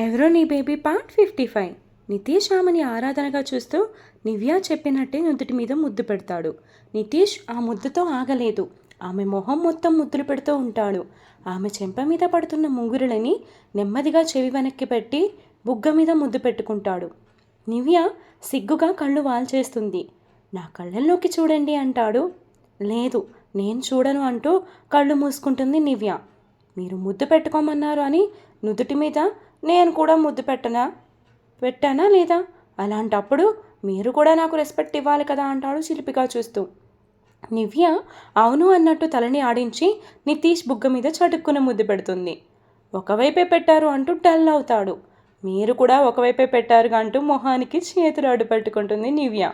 ఎవరో నీ baby part fifty five. Nitish ఆమెని ఆరాధనగా చూస్తూ నివ్యా చెప్పినట్టే నుదుటి మీద ముద్దు పెడతాడు. నితీష్ ఆ ముద్దుతో ఆగలేదు. ఆమె మొహం మొత్తం ముద్దులు పెడుతూ ఉంటాడు. ఆమె చెంప మీద పడుతున్న ముంగురులని నెమ్మదిగా చెవి వెనక్కి పెట్టి బుగ్గ మీద ముద్దు పెట్టుకుంటాడు. నివ్య సిగ్గుగా కళ్ళు వాల్చేస్తుంది. నా కళ్ళల్లోకి చూడండి అంటాడు. లేదు నేను చూడను అంటూ కళ్ళు మూసుకుంటుంది నివ్య. మీరు ముద్దు పెట్టుకోమన్నారు అని నుదుటి మీద నేను కూడా ముద్దు పెట్టనా? పెట్టానా లేదా? అలాంటప్పుడు మీరు కూడా నాకు రెస్పెక్ట్ ఇవ్వాలి కదా అంటాడు చిలిపిగా చూస్తూ. నివ్య అవును అన్నట్టు తలని ఆడించి నితీష్ బుగ్గ మీద చటుక్కున ముద్దు పెడుతుంది. ఒకవైపే పెట్టారు అంటూ డల్ అవుతాడు. మీరు కూడా ఒకవైపే పెట్టారుగా అంటూ మొహానికి చేతులు అడ్డు పెట్టుకుంటుంది నివ్య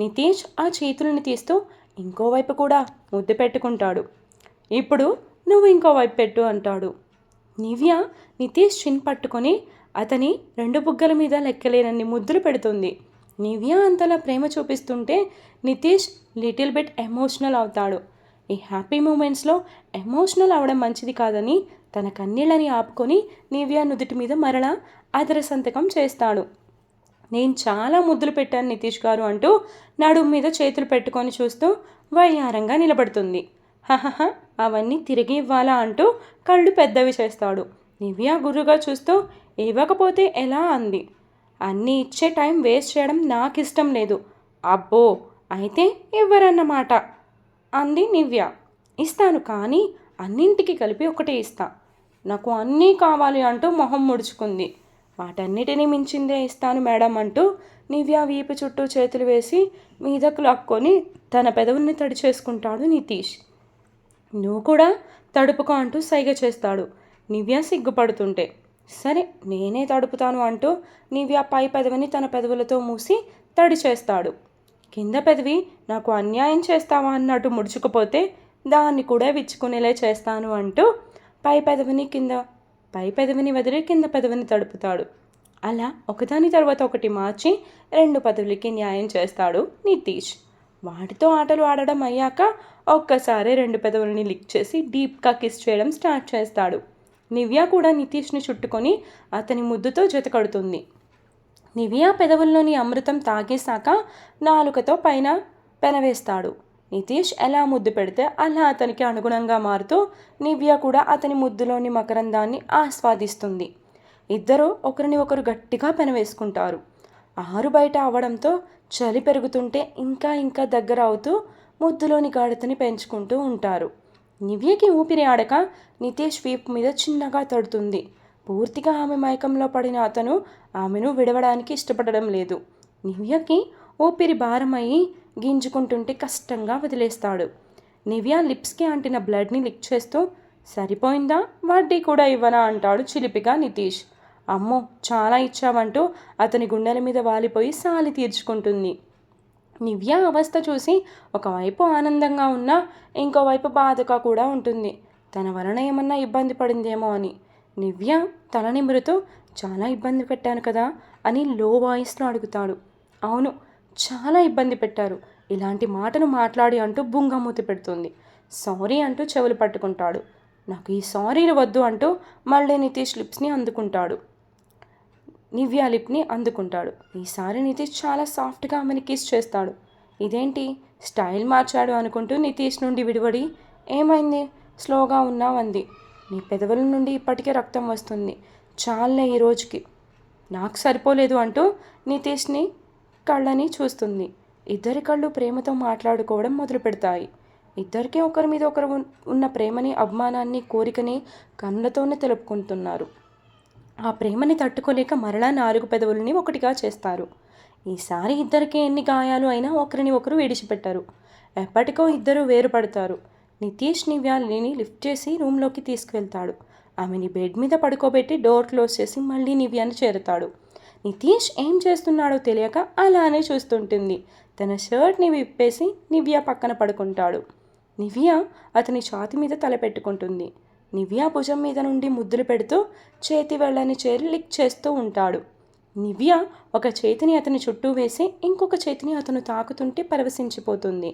నితీష్ ఆ చేతులని తీస్తూ ఇంకోవైపు కూడా ముద్దు పెట్టుకుంటాడు. ఇప్పుడు నువ్వు ఇంకోవైపు పెట్టు అంటాడు. నివ్య నితీష్ చిన్ పట్టుకొని అతని రెండు బుగ్గల మీద లెక్కలేనన్ని ముద్దులు పెడుతుంది. నివ్య అంతలా ప్రేమ చూపిస్తుంటే నితీష్ లిటిల్ బిట్ ఎమోషనల్ అవుతాడు. ఈ హ్యాపీ మూమెంట్స్లో ఎమోషనల్ అవడం మంచిది కాదని తన కన్నీళ్ళని ఆపుకొని నివ్య నుదుటి మీద మరలా ఆదర సంతకం చేస్తాడు. నేను చాలా ముద్దులు పెట్టాను నితీష్ గారు అంటూ నడుము మీద చేతులు పెట్టుకొని చూస్తూ వయ్యారంగా నిలబడుతుంది. హహహ అవన్నీ తిరిగి ఇవ్వాలా అంటూ కళ్ళు పెద్దవి చేస్తాడు. నివ్యా గురుగా చూస్తూ ఇవ్వకపోతే ఎలా అంది. అన్నీ ఇచ్చే టైం వేస్ట్ చేయడం నాకు ఇష్టం లేదు. అబ్బో అయితే ఇవ్వరన్నమాట అంది నివ్య ఇస్తాను కానీ అన్నింటికి కలిపి ఒకటే ఇస్తా. నాకు అన్నీ కావాలి అంటూ మొహం ముడుచుకుంది. వాటన్నిటినీ మించిందే ఇస్తాను మేడం అంటూ నివ్య వీపు చుట్టూ చేతులు వేసి మీదకు లాక్కొని తన పెదవుల్ని తడి చేసుకుంటాడు నితీష్. నువ్వు కూడా తడుపుకో అంటూ సైగ చేస్తాడు. నివ్య సిగ్గుపడుతుంటే సరే నేనే తడుపుతాను అంటూ నివ్య పై పెదవిని తన పెదవులతో మూసి తడి చేస్తాడు. కింద పెదవి నాకు అన్యాయం చేస్తావా? అన్నట్టు ముడుచుకుపోతే దాన్ని కూడా విచ్చుకునేలే చేస్తాను అంటూ పై పెదవిని కింద పై పెదవిని వదిలి కింద పెదవిని తడుపుతాడు. అలా ఒకదాని తర్వాత ఒకటి మార్చి రెండు పదవులకి న్యాయం చేస్తాడు నితీష్. వాటితో ఆటలు ఆడడం అయ్యాక ఒక్కసారి రెండు పెదవులని లిక్ చేసి డీప్గా కిస్ చేయడం స్టార్ట్ చేస్తాడు. నివ్య కూడా నితీష్ని చుట్టుకొని అతని ముద్దుతో జతకడుతుంది నివ్య పెదవుల్లోని అమృతం తాగేశాక నాలుకతో పైన పెనవేస్తాడు. నితీష్ ఎలా ముద్దు పెడితే అలా అతనికి అనుగుణంగా మారుతూ నివ్య కూడా అతని ముద్దులోని మకరందాన్ని ఆస్వాదిస్తుంది. ఇద్దరు ఒకరిని ఒకరు గట్టిగా పెనవేసుకుంటారు. ఆరు బయట అవడంతో చలి పెరుగుతుంటే ఇంకా ఇంకా దగ్గర అవుతూ ముద్దులోని గాఢతని పెంచుకుంటూ ఉంటారు. నివ్యకి ఊపిరి ఆడక నితేష్ వీపు మీద చిన్నగా తడుతుంది. పూర్తిగా ఆమె మైకంలో పడిన అతను ఆమెను విడవడానికి ఇష్టపడడం లేదు. నివ్యకి ఊపిరి భారమయ్యి గింజుకుంటుంటే కష్టంగా వదిలేస్తాడు. నివ్య లిప్స్కి అంటిన బ్లడ్ని లిక్ చేస్తూ సరిపోయిందా? వడ్డీ కూడా ఇవ్వనా? అంటాడు చిలిపిగా నితీష్. అమ్మో చాలా ఇచ్చావంటూ అతని గుండెల మీద వాలిపోయి సాలి తీర్చుకుంటుంది. నివ్య అవస్థ చూసి ఒకవైపు ఆనందంగా ఉన్నా ఇంకోవైపు బాధగా కూడా ఉంటుంది. తన వలన ఏమన్నా ఇబ్బంది పడిందేమో అని. నివ్య తల నిమురుతూ చాలా ఇబ్బంది పెట్టాను కదా అని లో వాయిస్లో అడుగుతాడు. అవును చాలా ఇబ్బంది పెట్టారు. ఇలాంటి మాటను మాట్లాడి అంటూ బుంగమూతి పెడుతుంది. సారీ అంటూ చెవులు పట్టుకుంటాడు. నాకు ఈ సారీలు వద్దు అంటూ మళ్ళీ నితీష్ లిప్స్ని అందుకుంటాడు. నివ్యా లిప్ని అందుకుంటాడు. ఈసారి నితీష్ చాలా సాఫ్ట్గా ఆమెని కిస్ చేస్తాడు. ఇదేంటి? స్టైల్ మార్చాడు అనుకుంటూ నితీష్ నుండి విడిపడి ఏమైంది? స్లోగా ఉన్నావంది నీ పెదవుల నుండి ఇప్పటికే రక్తం వస్తుంది. చాలే ఈ రోజుకి. నాకు సరిపోలేదు అంటూ నితీష్ని కళ్ళని చూస్తుంది. ఇద్దరి కళ్ళు ప్రేమతో మాట్లాడుకోవడం మొదలు పెడతాయి. ఇద్దరికీ ఒకరి మీద ఒకరు ఉన్న ప్రేమని అభిమానాన్ని కోరికని కన్నులతోనే తెలుపుకుంటున్నారు. ఆ ప్రేమని తట్టుకోలేక మరలా నాలుగు పెదవులని ఒకటిగా చేస్తారు. ఈసారి ఇద్దరికి ఎన్ని గాయాలు అయినా ఒకరిని ఒకరు విడిచిపెట్టారు. ఎప్పటికో ఇద్దరు వేరుపడతారు. నితీష్ నివ్యాలిని లిఫ్ట్ చేసి రూమ్లోకి తీసుకువెళ్తాడు. ఆమెని బెడ్ మీద పడుకోబెట్టి డోర్ క్లోజ్ చేసి మళ్ళీ నివ్యాని చేరుతాడు. నితీష్ ఏం చేస్తున్నాడో తెలియక అలానే చూస్తుంటుంది. తన షర్ట్ని విప్పేసి నివ్య పక్కన పడుకుంటాడు. నివ్య అతని ఛాతి మీద తలపెట్టుకుంటుంది. నివ్య భుజం మీద నుండి ముద్దులు పెడుతూ చేతి వెళ్ళని చేరి లిక్ చేస్తూ ఉంటాడు. నివ్య ఒక చేతిని అతని చుట్టూ వేసి ఇంకొక చేతిని అతను తాకుతుంటే పరవశించిపోతుంది.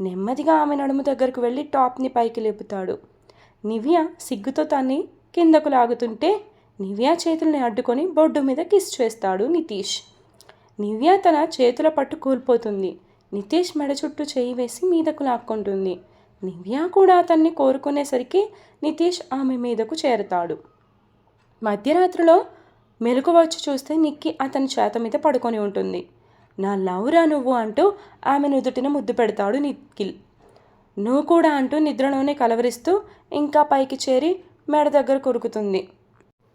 నెమ్మదిగా ఆమె నడుము దగ్గరకు వెళ్ళి టాప్ని పైకి లేపుతాడు. నివ్య సిగ్గుతో తన్ని కిందకు లాగుతుంటే నివ్య చేతుల్ని అడ్డుకొని బొడ్డు మీద కిస్ చేస్తాడు నితీష్. నివ్య తన చేతుల పట్టు కూలిపోతుంది. నితీష్ మెడ చుట్టూ చేయి వేసి మీదకు లాక్కుంటుంది. నివ్యా కూడా అతన్ని కోరుకునేసరికి నితీష్ ఆమె మీదకు చేరతాడు. మధ్యరాత్రిలో మెలకు వచ్చి చూస్తే నిక్కి అతని చేత మీద పడుకొని ఉంటుంది. నా లవ్రా నువ్వు అంటూ ఆమె నుదుటిన ముద్దు పెడతాడు నిఖిల్. నువ్వు కూడా అంటూ నిద్రలోనే కలవరిస్తూ ఇంకా పైకి చేరి మెడ దగ్గర కొరుకుతుంది.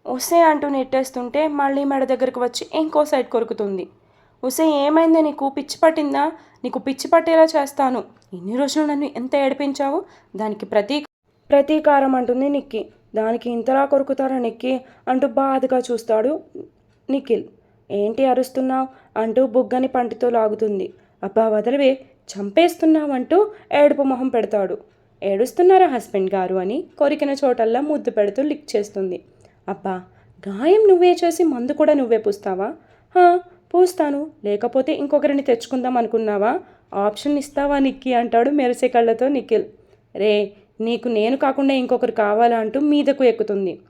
ఉసే అంటూ నెట్టేస్తుంటే మళ్ళీ మెడ దగ్గరకు వచ్చి ఇంకో సైడ్ కొరుకుతుంది. ఉసే ఏమైంది నీకు? పిచ్చి పట్టిందా? నీకు పిచ్చి పట్టేలా చేస్తాను. ఇన్ని రోజులు నన్ను ఎంత ఏడిపించావు? దానికి ప్రతీ ప్రతీకారం అంటుంది నిక్కి. దానికి ఇంతలా కొరుకుతారా నిక్కి? అంటూ బాధగా చూస్తాడు నిఖిల్. ఏంటి అరుస్తున్నావు? అంటూ బుగ్గని పంటితో లాగుతుంది. అబ్బా వదలవే చంపేస్తున్నావు అంటూ ఏడుపు మొహం పెడతాడు. ఏడుస్తున్నారా హస్బెండ్ గారు అని కొరికిన చోటల్లా ముద్దు పెడుతూ లిక్ చేస్తుంది. అబ్బా గాయం నువ్వే చేసి మందు కూడా నువ్వే పూస్తావా? "హా, పూస్తాను. లేకపోతే ఇంకొకరిని తెచ్చుకుందాం అనుకున్నావా? ఆప్షన్ ఇస్తావా నిక్కి అంటాడు మెరిసే కళ్ళతో నిఖిల్. రే నీకు నేను కాకుండా ఇంకొకరు కావాలా అంటూ మీదకు ఎక్కుతుంది.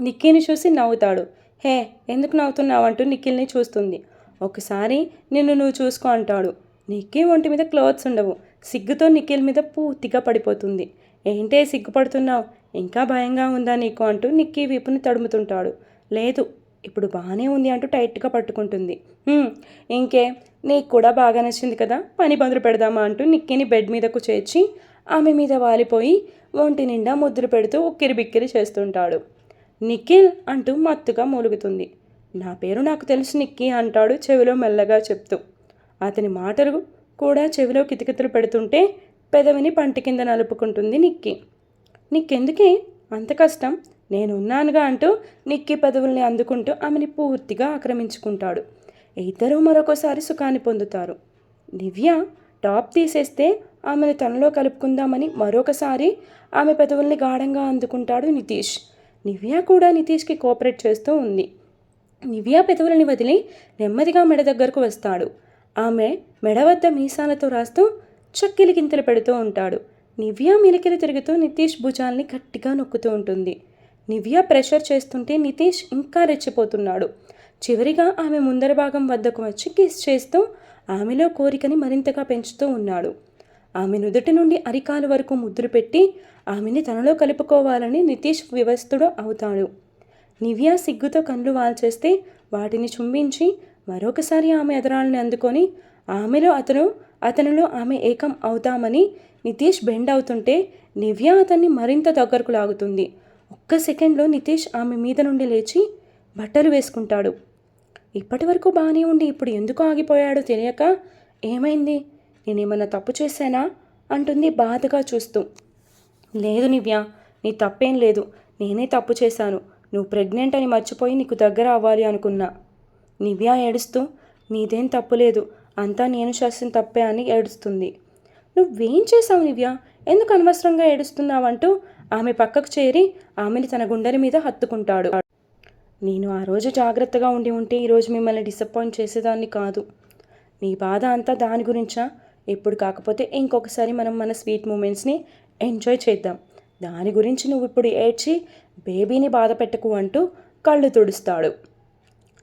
నిక్కీని చూసి నవ్వుతాడు. హే ఎందుకు నవ్వుతున్నావు అంటూ నిఖిల్ని చూస్తుంది. ఒకసారి నిన్ను నువ్వు చూసుకో అంటాడు. నిక్కీ ఒంటి మీద క్లోత్స్ ఉండవు. సిగ్గుతో నిఖిల్ మీద పూర్తిగా పడిపోతుంది. ఏంటే సిగ్గుపడుతున్నావు? ఇంకా భయంగా ఉందా నీకు అంటూ నిక్కీ వీపుని తడుముతుంటాడు. లేదు ఇప్పుడు బాగానే ఉంది అంటూ టైట్గా పట్టుకుంటుంది. ఇంకే నీకు కూడా బాగా నచ్చింది కదా పని బదులు పెడదామా అంటూ నిక్కిని బెడ్ మీదకు చేర్చి ఆమె మీద వాలిపోయి ఒంటి నిండా ముద్దులు పెడుతూ ఉక్కిరి బిక్కిరి చేస్తుంటాడు. నిఖిల్ అంటూ మత్తుగా మూలుగుతుంది. నా పేరు నాకు తెలుసు నిక్కి అంటాడు చెవిలో మెల్లగా చెప్తూ. అతని మాటలు కూడా చెవిలో కితకితలు పెడుతుంటే పెదవిని పంటి కింద నలుపుకుంటుంది నిక్కీ. నీకెందుకే అంత కష్టం? నేనున్నానుగా అంటూ నిక్కి పదవుల్ని అందుకుంటూ ఆమెని పూర్తిగా ఆక్రమించుకుంటాడు. ఇద్దరూ మరొకసారి సుఖాన్ని పొందుతారు. దివ్య టాప్ తీసేస్తే ఆమెను తనలో కలుపుకుందామని మరొకసారి ఆమె పెదవుల్ని గాఢంగా అందుకుంటాడు నితీష్. నివ్య కూడా నితీష్కి కోఆపరేట్ చేస్తూ ఉంది. నివ్య పెదవులని వదిలి నెమ్మదిగా మెడ దగ్గరకు వస్తాడు. ఆమె మెడ వద్ద మీసాలతో రాస్తూ చక్కిలి గింతలు పెడుతూ ఉంటాడు. నివ్య మిలికిలు తిరుగుతూ నితీష్ భుజాల్ని గట్టిగా నొక్కుతూ ఉంటుంది. నివ్య ప్రెషర్ చేస్తుంటే నితీష్ ఇంకా రెచ్చిపోతున్నాడు. చివరిగా ఆమె ముందర భాగం వద్దకు వచ్చి కిస్ చేస్తూ ఆమెలో కోరికని మరింతగా పెంచుతూ ఉన్నాడు. ఆమె నుదుటి నుండి అరికాలు వరకు ముద్దులు పెట్టి ఆమెని తనలో కలుపుకోవాలని నితీష్ వివస్తుడు అవుతాడు. నివ్య సిగ్గుతో కళ్ళు వాల్చేస్తే వాటిని చుంబించి మరొకసారి ఆమె ఎదరాలని అందుకొని ఆమెలో అతను అతనిలో ఆమె ఏకం అవుతామని నితీష్ బెండ్ అవుతుంటే నివ్య అతన్ని మరింత దగ్గరకు లాగుతుంది. ఒక్క సెకండ్లో నితీష్ ఆమె మీద నుండి లేచి బట్టలు వేసుకుంటాడు. ఇప్పటి వరకు బాగానే ఉండి ఇప్పుడు ఎందుకు ఆగిపోయాడో తెలియక ఏమైంది? నేనేమన్నా తప్పు చేశానా? అంటుంది బాధగా చూస్తూ. లేదు నివ్య నీ తప్పేం లేదు. నేనే తప్పు చేశాను. నువ్వు ప్రెగ్నెంట్ అని మర్చిపోయి నీకు దగ్గర అవ్వాలి అనుకున్నా. నివ్య ఏడుస్తూ నీదేం తప్పు లేదు. అంతా నేను చేసిన తప్పే అని ఏడుస్తుంది. నువ్వేం చేసావు నివ్య ఎందుకు అనవసరంగా ఏడుస్తున్నావంటూ ఆమె పక్కకు చేరి ఆమెని తన గుండెల మీద హత్తుకుంటాడు. నేను ఆ రోజు జాగ్రత్తగా ఉండి ఉంటే ఈరోజు మిమ్మల్ని డిసప్పాయింట్ చేసేదాన్ని కాదు. నీ బాధ అంతా దాని గురించా? ఇప్పుడు కాకపోతే ఇంకొకసారి మనం మన స్వీట్ మూమెంట్స్ని ఎంజాయ్ చేద్దాం. దాని గురించి నువ్వు ఇప్పుడు ఏడ్చి బేబీని బాధ పెట్టకు అంటూ కళ్ళు తుడుస్తాడు.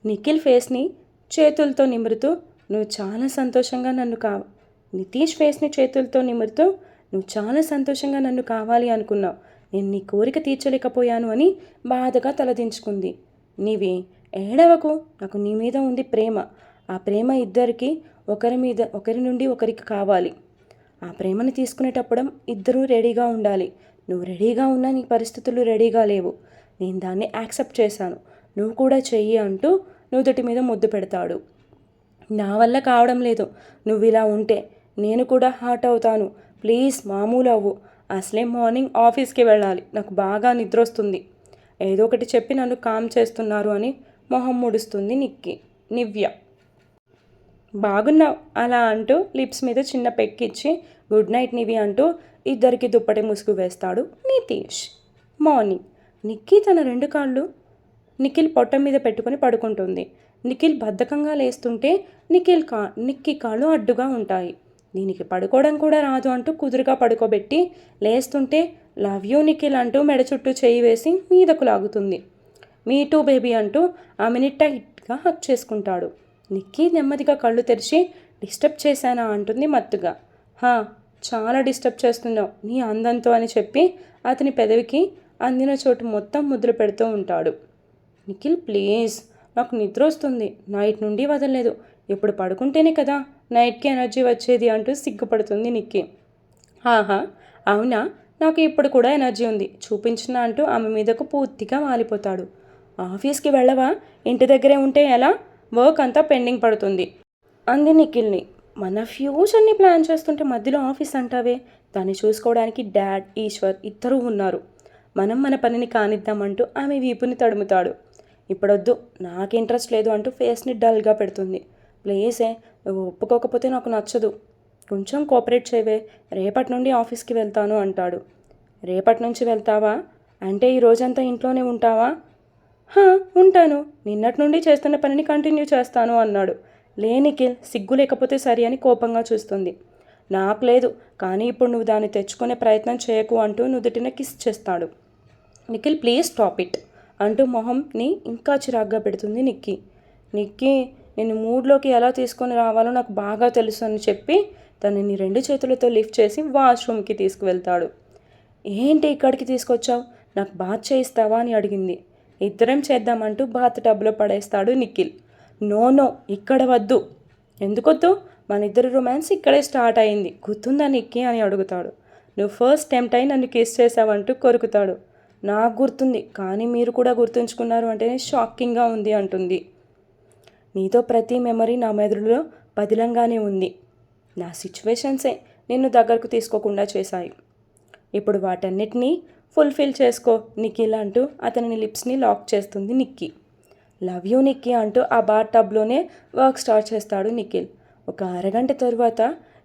నిఖిల్ ఫేస్ని చేతులతో నిమురుతూ నువ్వు చాలా సంతోషంగా నన్ను కా నితీష్ ఫేస్ని చేతులతో నిమురుతూ నువ్వు చాలా సంతోషంగా నన్ను కావాలి అనుకున్నావు. నేను నీ కోరిక తీర్చలేకపోయాను అని బాధగా తలదించుకుంది. నీవి ఏడవకు. నాకు నీ మీద ఉంది ప్రేమ. ఆ ప్రేమ ఇద్దరికి ఒకరి మీద ఒకరి నుండి ఒకరికి కావాలి. ఆ ప్రేమను తీసుకునేటప్పుడు ఇద్దరూ రెడీగా ఉండాలి. నువ్వు రెడీగా ఉన్నా నీ పరిస్థితులు రెడీగా లేవు. నేను దాన్ని యాక్సెప్ట్ చేశాను. నువ్వు కూడా చెయ్యి అంటూ నుదుటి మీద ముద్దు పెడతాడు. నా వల్ల కావడం లేదు. నువ్వు ఇలా ఉంటే నేను కూడా హార్ట్ అవుతాను. ప్లీజ్ మామూలు అవ్వు అసలే మార్నింగ్ ఆఫీస్కి వెళ్ళాలి. నాకు బాగా నిద్ర వస్తుంది ఏదో ఒకటి చెప్పి నన్ను కామ్ చేస్తున్నారు అని మొహం ముడుస్తుంది నిక్కి నివ్య. బాగున్నావు? అలా అంటూ లిప్స్ మీద చిన్న పెక్కిచ్చి గుడ్ నైట్ నివి అంటూ ఇద్దరికి దుప్పటి ముసుగు వేస్తాడు నితీష్. మార్నింగ్. నిక్కీ తన రెండు కాళ్ళు నిఖిల్ పొట్ట మీద పెట్టుకొని పడుకుంటుంది. నిఖిల్ బద్ధకంగా లేస్తుంటే నిఖిల్ కా నిక్కి కాళ్ళు అడ్డుగా ఉంటాయి. దీనికి పడుకోవడం కూడా రాదు అంటూ కుదురుగా పడుకోబెట్టి లేస్తుంటే లవ్ యూ నిఖిల్ అంటూ మెడ చుట్టూ చేయి వేసి మీదకు లాగుతుంది. మీ టూ బేబీ అంటూ ఆమెని టైట్గా హక్ చేసుకుంటాడు. నిక్కీ నెమ్మదిగా కళ్ళు తెరిచి డిస్టర్బ్ చేశానా? అంటుంది మత్తుగా. హా చాలా డిస్టర్బ్ చేస్తున్నావు నీ అందంతో అని చెప్పి అతని పెదవికి అందిన చోటు మొత్తం ముద్ర పెడుతూ ఉంటాడు. నిఖిల్ ప్లీజ్ నాకు నిద్ర వస్తుంది. నైట్ నుండి వదలలేదు. ఇప్పుడు పడుకుంటేనే కదా నైట్కి ఎనర్జీ వచ్చేది అంటూ సిగ్గుపడుతుంది నిక్కి. ఆహా అవునా? నాకు ఇప్పుడు కూడా ఎనర్జీ ఉంది. చూపించిన అంటూ ఆమె మీదకు పూర్తిగా వాలిపోతాడు. ఆఫీస్కి వెళ్ళవా? ఇంటి దగ్గరే ఉంటే ఎలా? వర్క్ అంతా పెండింగ్ పడుతుంది. అంది నిఖిల్ని. మన ఫ్యూచర్ని ప్లాన్ చేస్తుంటే మధ్యలో ఆఫీస్ అంటావే? దాన్ని చూసుకోవడానికి డాడ్ ఈశ్వర్ ఇద్దరూ ఉన్నారు. మనం మన పనిని కానిద్దామంటూ ఆమె వీపుని తడుముతాడు. ఇప్పుడొద్దు నాకు ఇంట్రెస్ట్ లేదు అంటూ ఫేస్ని డల్గా పెడుతుంది. ప్లీజే నువ్వు ఒప్పుకోకపోతే నాకు నచ్చదు. కొంచెం కోఆపరేట్ చేయవే రేపటి నుండి ఆఫీస్కి వెళ్తాను అంటాడు. రేపటి నుంచి వెళ్తావా? అంటే ఈ రోజంతా ఇంట్లోనే ఉంటావా? హా ఉంటాను. నిన్నటి నుండి చేస్తున్న పనిని కంటిన్యూ చేస్తాను అన్నాడు. లే సిగ్గు లేకపోతే సరి అని కోపంగా చూస్తుంది. నాకు లేదు కానీ ఇప్పుడు నువ్వు దాన్ని తెచ్చుకునే ప్రయత్నం చేయకు అంటూ నుదుటిన కిస్ చేస్తాడు. నిఖిల్ ప్లీజ్ స్టాప్ ఇట్ అంటూ మొహంని ఇంకా చిరాగ్గా పెడుతుంది నిక్కీ. నిక్కీ నేను మూడ్లోకి ఎలా తీసుకొని రావాలో నాకు బాగా తెలుసు అని చెప్పి తనని రెండు చేతులతో లిఫ్ట్ చేసి వాష్రూమ్కి తీసుకువెళ్తాడు. ఏంటి ఇక్కడికి తీసుకొచ్చావు? నాకు బాత్ చేయిస్తావా? అని అడిగింది. ఇద్దరం చేద్దామంటూ బాత్ టబ్లో పడేస్తాడు నిఖిల్. నో నో ఇక్కడ వద్దు. ఎందుకొద్దు? మన ఇద్దరు రొమాన్స్ ఇక్కడే స్టార్ట్ అయింది. గుర్తుందా నిక్కి? అని అడుగుతాడు. నువ్వు ఫస్ట్ టెంప్ట్ అయి నన్ను కిస్ చేసావంటూ కొరుకుతాడు. నాకు గుర్తుంది. కానీ మీరు కూడా గుర్తుంచుకున్నారు అంటేనే షాకింగ్గా ఉంది అంటుంది. నీతో ప్రతి మెమరీ నా మెదడులో పదిలంగానే ఉంది. నా సిచ్యువేషన్సే నిన్ను దగ్గరకు తీసుకోకుండా చేశాయి. ఇప్పుడు వాటన్నిటినీ ఫుల్ఫిల్ చేసుకో నిఖిల్ అంటూ అతని లిప్స్ని లాక్ చేస్తుంది నిక్కీ. లవ్ యూ నిక్కీ అంటూ ఆ బార్ టబ్లోనే వర్క్ స్టార్ట్ చేస్తాడు నిఖిల్. ఒక అరగంట తరువాత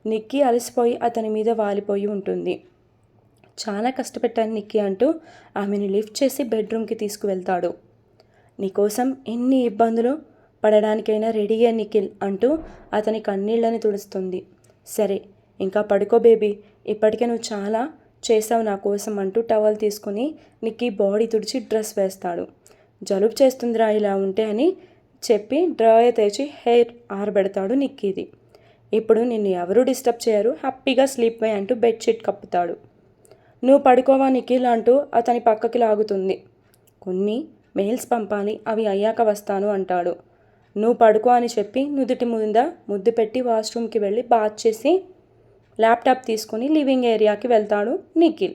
నిక్కీ అలసిపోయి అతని మీద వాలిపోయి ఉంటుంది. చాలా కష్టపెట్టాను నిక్కీ అంటూ ఆమెను లిఫ్ట్ చేసి బెడ్రూమ్కి తీసుకువెళ్తాడు. నీకోసం ఎన్ని ఇబ్బందులు పడడానికైనా రెడీయే నిఖిల్ అంటూ అతని కన్నీళ్ళని తుడుస్తుంది. సరే ఇంకా పడుకో బేబీ. ఇప్పటికే నువ్వు చాలా చేసావు నా కోసం అంటూ టవల్ తీసుకుని నిక్కీ బాడీ తుడిచి డ్రెస్ వేస్తాడు. జలుబు చేస్తుందిరా ఇలా ఉంటే అని చెప్పి డ్రాయర్ తెచ్చి హెయిర్ ఆరబెడతాడు నిక్కీది. ఇప్పుడు నిన్ను ఎవరూ డిస్టర్బ్ చేయరు హ్యాపీగా స్లీప్ వే అంటూ బెడ్షీట్ కప్పుతాడు. నువ్వు పడుకోవా నిఖిల్ అంటూ అతని పక్కకి లాగుతుంది. కొన్ని మెయిల్స్ పంపాలి అవి అయ్యాక వస్తాను అంటాడు. నువ్వు పడుకో అని చెప్పి నుదుటి ముంద ముద్దు పెట్టి వాష్రూమ్కి వెళ్ళి బాత్ చేసి ల్యాప్టాప్ తీసుకొని లివింగ్ ఏరియాకి వెళ్తాడు నిఖిల్.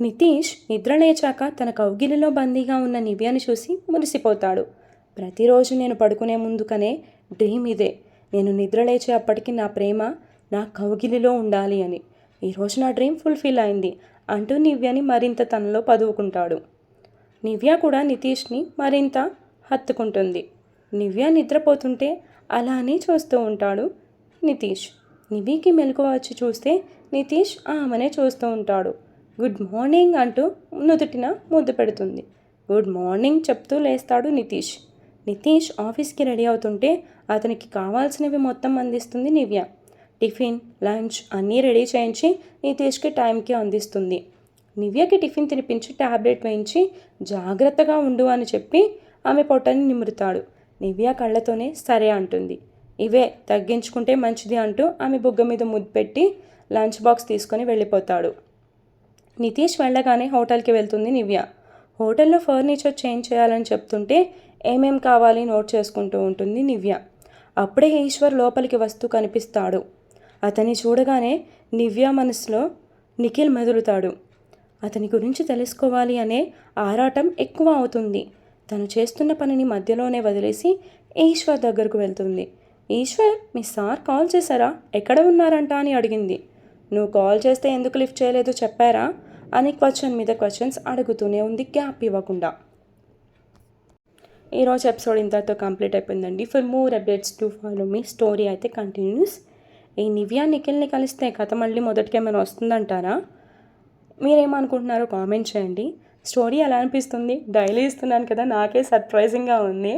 నితీష్ నిద్రలేచాక తన కౌగిలిలో బందీగా ఉన్న నివ్యను చూసి మురిసిపోతాడు. ప్రతిరోజు నేను పడుకునే ముందుకనే డ్రీమ్ ఇదే. నేను నిద్రలేచే అప్పటికి నా ప్రేమ నా కౌగిలిలో ఉండాలి అని. ఈరోజు నా డ్రీమ్ ఫుల్ఫిల్ అయింది అంటూ నివ్యని మరింత తనలో పదువుకుంటాడు. నివ్య కూడా నితీష్ని మరింత హత్తుకుంటుంది. నివ్య నిద్రపోతుంటే అలానే చూస్తూ ఉంటాడు నితీష్. నివికి మెలకు వచ్చి చూస్తే నితీష్ ఆమెనే చూస్తూ ఉంటాడు. గుడ్ మార్నింగ్ అంటూ నుదుటిన ముద్దు పెడుతుంది. గుడ్ మార్నింగ్ చెప్తూ లేస్తాడు నితీష్. నితీష్ ఆఫీస్కి రెడీ అవుతుంటే అతనికి కావాల్సినవి మొత్తం అందిస్తుంది నివ్య. టిఫిన్ లంచ్ అన్నీ రెడీ చేయించి నితీష్కి టైంకి అందిస్తుంది. నివ్యకి టిఫిన్ తినిపించి ట్యాబ్లెట్ వేయించి జాగ్రత్తగా ఉండు అని చెప్పి ఆమె పొట్టని నిమురుతాడు. నివ్య కళ్ళతోనే సరే అంటుంది. ఇవే తగ్గించుకుంటే మంచిది అంటూ ఆమె బుగ్గ మీద ముద్దు పెట్టి లంచ్ బాక్స్ తీసుకొని వెళ్ళిపోతాడు. నితీష్ వెళ్ళగానే హోటల్కి వెళ్తుంది నివ్య. హోటల్లో ఫర్నిచర్ చేంజ్ చేయాలని చెప్తుంటే ఏమేం కావాలి నోట్ చేసుకుంటూ ఉంటుంది నివ్య. అప్పుడే ఈశ్వర్ లోపలికి వస్తూ కనిపిస్తాడు. అతన్ని చూడగానే నివ్య మనసులో నిఖిల్ మెదులుతాడు. అతని గురించి తెలుసుకోవాలి అనే ఆరాటం ఎక్కువ అవుతుంది. తను చేస్తున్న పనిని మధ్యలోనే వదిలేసి ఈశ్వర్ దగ్గరకు వెళ్తుంది. ఈశ్వర్ మీ సార్ కాల్ చేశారా? ఎక్కడ ఉన్నారంట? అని అడిగింది. నువ్వు కాల్ చేస్తే ఎందుకు లిఫ్ట్ చేయలేదో చెప్పారా? అని క్వశ్చన్ మీద క్వశ్చన్స్ అడుగుతూనే ఉంది గ్యాప్ ఇవ్వకుండా. ఈరోజు ఎపిసోడ్ ఇంతతో కంప్లీట్ అయిపోయిందండి. For more updates to follow me story అయితే కంటిన్యూస్. ఈ నివ్యా నిఖిల్ని కలిస్తే కథ మళ్ళీ మొదటికేమైనా వస్తుందంటారా? మీరేమనుకుంటున్నారో కామెంట్ చేయండి. స్టోరీ ఎలా అనిపిస్తుంది? డైలీ ఇస్తున్నాను కదా నాకే సర్ప్రైజింగ్గా ఉంది.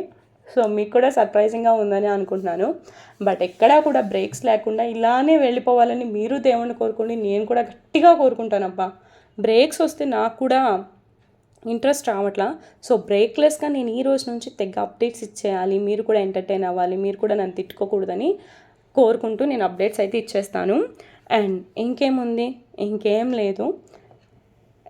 సో మీకు కూడా సర్ప్రైజింగ్గా ఉందని అనుకుంటున్నాను. బట్ ఎక్కడా కూడా బ్రేక్స్ లేకుండా ఇలానే వెళ్ళిపోవాలని మీరు దేవుణ్ణి కోరుకోండి నేను కూడా గట్టిగా కోరుకుంటానబ్బా. బ్రేక్స్ వస్తే నాకు కూడా ఇంట్రెస్ట్ రావట్లా. సో బ్రేక్లెస్గా నేను ఈ రోజు నుంచి తెగ అప్డేట్స్ ఇచ్చేయాలి మీరు కూడా ఎంటర్టైన్ అవ్వాలి మీరు కూడా నన్ను తిట్టుకోకూడదని కోరుకుంటూ నేను అప్డేట్స్ అయితే ఇచ్చేస్తాను. అండ్ ఇంకేముంది? ఇంకేం లేదు.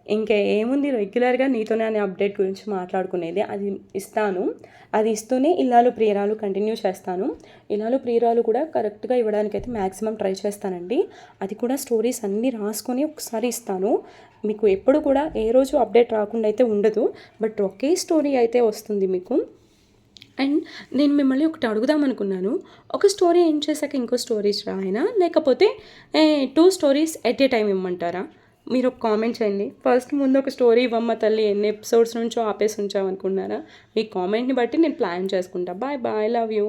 ఇంకా ఏముంది? రెగ్యులర్గా నీతోనే అనే అప్డేట్ గురించి మాట్లాడుకునేది. అది ఇస్తాను. అది ఇస్తూనే ఇల్లాలు ప్రియురాలు కంటిన్యూ చేస్తాను. ఇల్లాలు ప్రియురాలు కూడా కరెక్ట్గా ఇవ్వడానికి అయితే మ్యాక్సిమం ట్రై చేస్తానండి. అది కూడా స్టోరీస్ అన్నీ రాసుకొని ఒకసారి ఇస్తాను. మీకు ఎప్పుడు కూడా ఏ రోజు అప్డేట్ రాకుండా అయితే ఉండదు. బట్ ఒకే స్టోరీ అయితే వస్తుంది మీకు. అండ్ నేను మిమ్మల్ని ఒకటి అడుగుదాం అనుకున్నాను. ఒక స్టోరీ ఏం చేశాక ఇంకో స్టోరీస్ రాయనా? లేకపోతే two stories at a time ఇమ్మంటారా? మీరు ఒక కామెంట్ చేయండి. ఫస్ట్ ముందు ఒక స్టోరీ ఇవ్వమ్మ తల్లి ఎన్ని ఎపిసోడ్స్ నుంచో ఆపేసి ఉంచామనుకున్నారా మీ కామెంట్ని బట్టి నేను ప్లాన్ చేసుకుంటా. Bye bye love you